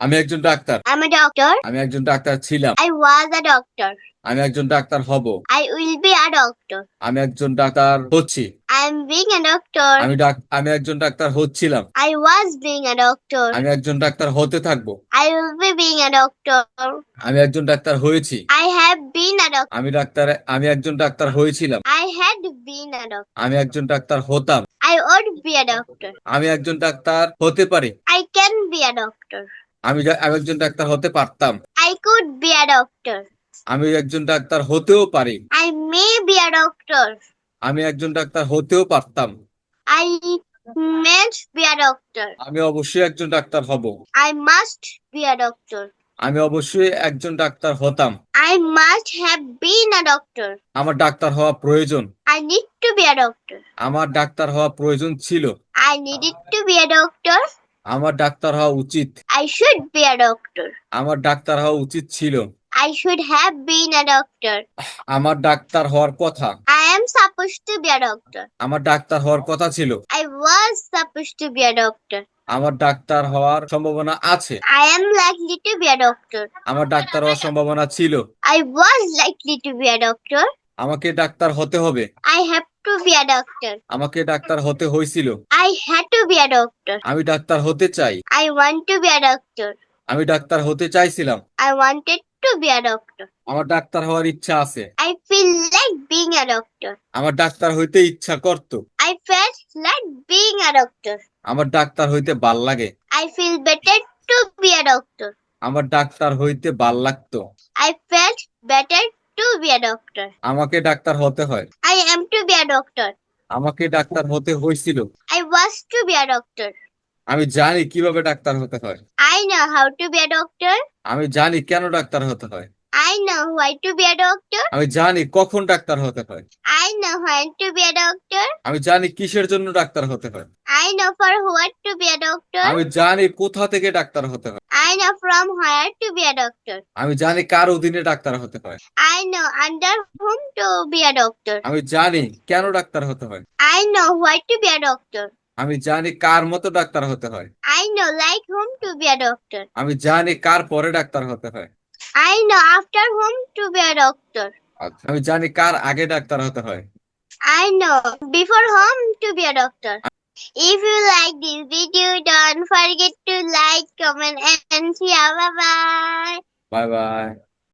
আমি একজন doctor a doctor. আমি একজন ডাক্তার ছিলাম I was a doctor. আমি একজন ডাক্তার হব I will be a doctor. আমি একজন ডাক্তার হচ্ছি I am being a doctor. আমি আমি একজন ডাক্তার হচ্ছিলাম I was being a doctor. আমি একজন ডাক্তার হতে থাকব I will be being a doctor. আমি একজন ডাক্তার হয়েছি I have been a doctor. আমি ডাক্তার আমি একজন ডাক্তার হয়েছিলাম I had been a doctor. আমি একজন ডাক্তার হতাম I would be a doctor. আমি একজন ডাক্তার হতে পারি I can be a doctor. আমি আমি একজন ডাক্তার হতে পারতাম I could be a doctor. আমি একজন ডাক্তার হতেও পারি I may be a doctor আমি একজন ডাক্তার হতেও পারতাম I must be a doctor. আমি অবশ্যই একজন ডাক্তার হব I must be a doctor. আমি অবশ্যই একজন ডাক্তার হতাম I must have been a doctor. আমার ডাক্তার হওয়া প্রয়োজন I need to be a doctor. আমার ডাক্তার হওয়া প্রয়োজন ছিল I needed to be a doctor. আমার ডাক্তার হওয়া উচিত। I should be a doctor আমার ডাক্তার হওয়া উচিত ছিল। I should have been a doctor আমার ডাক্তার হওয়ার কথা। I am suppose to be a doctor আমার ডাক্তার হওয়ার কথা ছিল। I was suppose to be a doctor আমার ডাক্তার হওয়ার সম্ভাবনা আছে। I am likely to be a doctor আমার ডাক্তার হওয়ার সম্ভাবনা ছিল। I was likely to be a doctor আমাকে ডাক্তার হতে হবে। আই হ্যাভ আমাকে ডাক্তার হতে হয়েছিল। I had to be a আমি ডাক্তার হতে চাই। I want to be a আমি ডাক্তার হতে চাইছিলাম। I wanted to be a আমার ডাক্তার হওয়ার ইচ্ছা আছে। I feel like being a doctor আমার ডাক্তার হইতে ইচ্ছা করত। I fell like being a doctor আমার ডাক্তার হইতে ভালো লাগে। I feel better to be a doctor আমার ডাক্তার হইতে ভালো লাগতো। আই ফেল বেটার আমি জানি কীভাবে ডাক্তার হতে হয়। I know how to be doctor আমি জানি কেন ডাক্তার হতে হয়। I know why to be doctor আমি জানি কখন ডাক্তার হতে হয়। I know why to be doctor আমি জানি কিসের জন্য ডাক্তার হতে হয়। I know for what to be doctor আমি জানি কোথা থেকে ডাক্তার হতে হয়। I know from where to be a doctor. আমি জানি কার অধীনে ডাক্তার হতে হয় I know under whom to be a doctor. আমি জানি কেন ডাক্তার হতে হয় I know why to be a doctor. আমি জানি কার মতো ডাক্তার হতে হয় I know like whom to be a doctor. আমি জানি কার পরে ডাক্তার হতে হয় I know after whom to be a doctor. আমি জানি কার আগে ডাক্তার হতে হয় I know before whom to be a doctor. If you like this video, don't forget to like, comment and share. Bye-bye. Bye-bye.